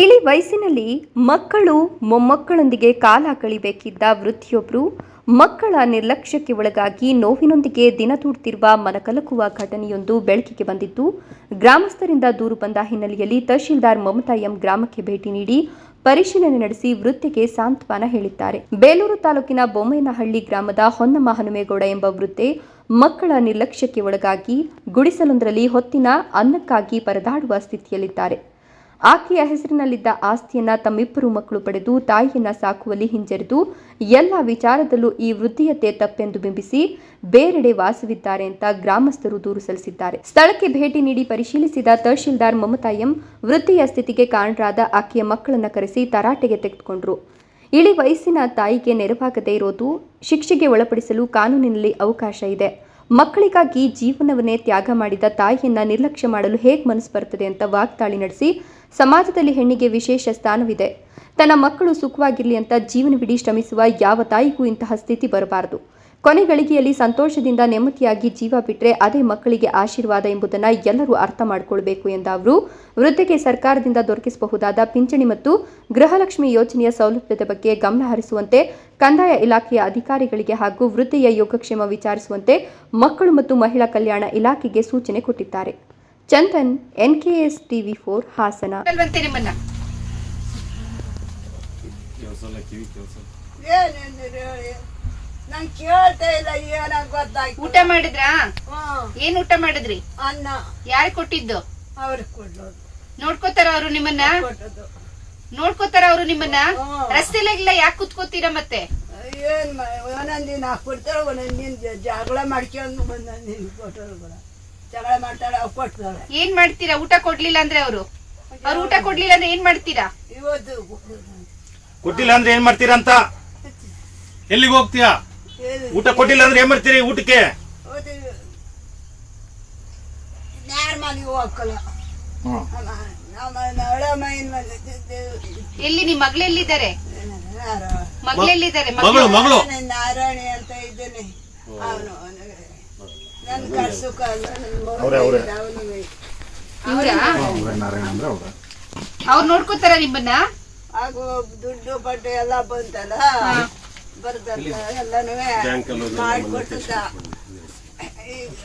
ಇಳಿ ವಯಸ್ಸಿನಲ್ಲಿ ಮಕ್ಕಳು ಮೊಮ್ಮಕ್ಕಳೊಂದಿಗೆ ಕಾಲ ಕಳಿಬೇಕಿದ್ದ ವೃದ್ಧಿಯೊಬ್ಬರು ಮಕ್ಕಳ ನಿರ್ಲಕ್ಷ್ಯಕ್ಕೆ ಒಳಗಾಗಿ ನೋವಿನೊಂದಿಗೆ ದಿನ ದೂಡ್ತಿರುವ ಮನಕಲಕುವ ಘಟನೆಯೊಂದು ಬೆಳಕಿಗೆ ಬಂದಿದ್ದು, ಗ್ರಾಮಸ್ಥರಿಂದ ದೂರು ಬಂದ ಹಿನ್ನೆಲೆಯಲ್ಲಿ ತಹಶೀಲ್ದಾರ್ ಮಮತಾ ಎಂ ಗ್ರಾಮಕ್ಕೆ ಭೇಟಿ ನೀಡಿ ಪರಿಶೀಲನೆ ನಡೆಸಿ ವೃತ್ತಿಗೆ ಸಾಂತ್ವನ ಹೇಳಿದ್ದಾರೆ. ಬೇಲೂರು ತಾಲೂಕಿನ ಬೊಮ್ಮೇನಹಳ್ಳಿ ಗ್ರಾಮದ ಹೊನ್ನಮ್ಮ ಹನುಮೇಗೌಡ ಎಂಬ ವೃದ್ಧೆ ಮಕ್ಕಳ ನಿರ್ಲಕ್ಷ್ಯಕ್ಕೆ ಒಳಗಾಗಿ ಗುಡಿಸಲೊಂದರಲ್ಲಿ ಹೊತ್ತಿನ ಅನ್ನಕ್ಕಾಗಿ ಪರದಾಡುವ ಸ್ಥಿತಿಯಲ್ಲಿದ್ದಾರೆ. ಆಕೆಯ ಹೆಸರಿನಲ್ಲಿದ್ದ ಆಸ್ತಿಯನ್ನ ತಮ್ಮಿಬ್ಬರು ಮಕ್ಕಳು ಪಡೆದು ತಾಯಿಯನ್ನ ಸಾಕುವಲ್ಲಿ ಹಿಂಜರಿದು ಎಲ್ಲ ವಿಚಾರದಲ್ಲೂ ಈ ವೃದ್ಧಿಯತೆ ತಪ್ಪೆಂದು ಬಿಂಬಿಸಿ ಬೇರೆಡೆ ವಾಸವಿದ್ದಾರೆ ಅಂತ ಗ್ರಾಮಸ್ಥರು ದೂರು ಸಲ್ಲಿಸಿದ್ದಾರೆ. ಸ್ಥಳಕ್ಕೆ ಭೇಟಿ ನೀಡಿ ಪರಿಶೀಲಿಸಿದ ತಹಶೀಲ್ದಾರ್ ಮಮತಾ ಎಂ ವೃದ್ಧಿಯ ಸ್ಥಿತಿಗೆ ಕಾರಣರಾದ ಆಕೆಯ ಮಕ್ಕಳನ್ನ ಕರೆಸಿ ತರಾಟೆಗೆ ತೆಗೆದುಕೊಂಡ್ರು. ಇಳಿ ವಯಸ್ಸಿನ ತಾಯಿಗೆ ನೆರವಾಗದೇ ಇರೋದು ಶಿಕ್ಷೆಗೆ ಒಳಪಡಿಸಲು ಕಾನೂನಿನಲ್ಲಿ ಅವಕಾಶ ಇದೆ. ಮಕ್ಕಳಿಗಾಗಿ ಜೀವನವನ್ನೇ ತ್ಯಾಗ ಮಾಡಿದ ತಾಯಿಯನ್ನ ನಿರ್ಲಕ್ಷ್ಯ ಮಾಡಲು ಹೇಗೆ ಮನಸ್ಸು ಬರ್ತದೆ ಅಂತ ವಾಗ್ದಾಳಿ ನಡೆಸಿ ಸಮಾಜದಲ್ಲಿ ಹೆಣ್ಣಿಗೆ ವಿಶೇಷ ಸ್ಥಾನವಿದೆ. ತನ್ನ ಮಕ್ಕಳು ಸುಖವಾಗಿರಲಿ ಅಂತ ಜೀವನವಿಡೀ ಶ್ರಮಿಸುವ ಯಾವ ತಾಯಿಗೂ ಇಂತಹ ಸ್ಥಿತಿ ಬರಬಾರದು. ಕೊನೆಗಳಿಗೆಯಲ್ಲಿ ಸಂತೋಷದಿಂದ ನೆಮ್ಮದಿಯಾಗಿ ಜೀವ ಬಿಟ್ಟರೆ ಅದೇ ಮಕ್ಕಳಿಗೆ ಆಶೀರ್ವಾದ ಎಂಬುದನ್ನು ಎಲ್ಲರೂ ಅರ್ಥ ಮಾಡಿಕೊಳ್ಬೇಕು ಎಂದ ಅವರು, ವೃದ್ಧೆಗೆ ಸರ್ಕಾರದಿಂದ ದೊರಕಿಸಬಹುದಾದ ಪಿಂಚಣಿ ಮತ್ತು ಗೃಹಲಕ್ಷ್ಮಿ ಯೋಜನೆಯ ಸೌಲಭ್ಯದ ಬಗ್ಗೆ ಗಮನ ಹರಿಸುವಂತೆ, ಕಂದಾಯ ಇಲಾಖೆಯ ಅಧಿಕಾರಿಗಳಿಗೆ ಹಾಗೂ ವೃದ್ಧೆಯ ಯೋಗಕ್ಷೇಮ ವಿಚಾರಿಸುವಂತೆ ಮಕ್ಕಳು ಮತ್ತು ಮಹಿಳಾ ಕಲ್ಯಾಣ ಇಲಾಖೆಗೆ ಸೂಚನೆ ಕೊಟ್ಟಿದ್ದಾರೆ. Chandan N K S TV four Hassan. ಊಟ ಮಾಡಿದ್ರಾ? ಏನ್ ಊಟ ಮಾಡಿದ್ರಿ? ಅನ್ನ. ಯಾರು ಕೊಟ್ಟಿದ್ದು? ನೋಡ್ಕೋತಾರ ಅವ್ರು ನಿಮ್ಮನ್ನ? ನೋಡ್ಕೋತಾರ ಅವ್ರು ನಿಮ್ಮನ್ನ? ರಸ್ತೆಲಾಗಿಲ್ಲ ಯಾಕೆ ಕುತ್ಕೋತೀರಾ ಮತ್ತೆ? ಏನ್ ಒಂದೊಂದಿನ ಒಂದೊಂದ್ ಒಂದೊಂದಿನ ಜಗಳ ಮಾಡ್ಕೊಂಡು ಒಂದೊಂದಿನ ದಿನ ಕೊಟ್ಟರು ಕೂಡ. ಜಗಳ ಮಾಡ್ತಾಳೆ ಅವ್ ಕೊಡ್ತಾಳೆ ಏನ್ ಮಾಡ್ತೀರಾ? ಊಟ ಕೊಡ್ಲಿಲ್ಲ ಅಂದ್ರೆ ಅವರು? ಅವ್ರು ಊಟ ಕೊಡ್ಲಿಲ್ಲ ಅಂದ್ರೆ ಏನ್ ಮಾಡ್ತೀರಾ? ಇವತ್ತು ಕೊಟ್ಟಿಲ್ಲ ಅಂದ್ರೆ ಏನ್ ಮಾಡ್ತೀರಾ ಅಂತ? ಎಲ್ಲಿಗೆ ಹೋಗ್ತೀಯಾ? ಊಟ ಕೊಟ್ಟಿಲ್ಲ ಅಂದ್ರೆ ಏನ್ ಮಾಡ್ತೀರಿ ಊಟಕ್ಕೆ? ಮನೆಗೆ ಹೋಗಲ್ಲ ನಮ್ಮ ನಳ ಮೈನ್ ಎಲ್ಲಿ ನಿಮ್ ಮಗಳೆಲ್ಲಿದ್ದಾರೆ ಎಲ್ಲಿದ್ದಾರೆ? ಮಗ್ಳು ಎಲ್ಲಿದ್ದಾರೆ? ಮಗಳು ಮಗಳು ನಾರಾಯಣಿ ಅಂತ ಇದ್ದೇನೆ. ಅವನು. ಅವ್ರೇ, ಅವ್ರೇ. ಇವ್ರಾ? ನಾರಾಯಣ ಅಂದ್ರೆ ಅವ್ರ. ಅವ್ರು ನೋಡ್ಕೋತಾರ ನಿಮ್ಮನ್ನ? ಹಾಗೂ ದುಡ್ಡು ಬಡ್ಡು ಎಲ್ಲ ಬಂತಲ್ಲ? ಬರ್ದಲ್ಲ ಎಲ್ಲನೂ ಬ್ಯಾಂಕಲ್ಲಿ ಹೋಗಿ ಮಾಡಿಕೊಟ್ಟದ ಈಗ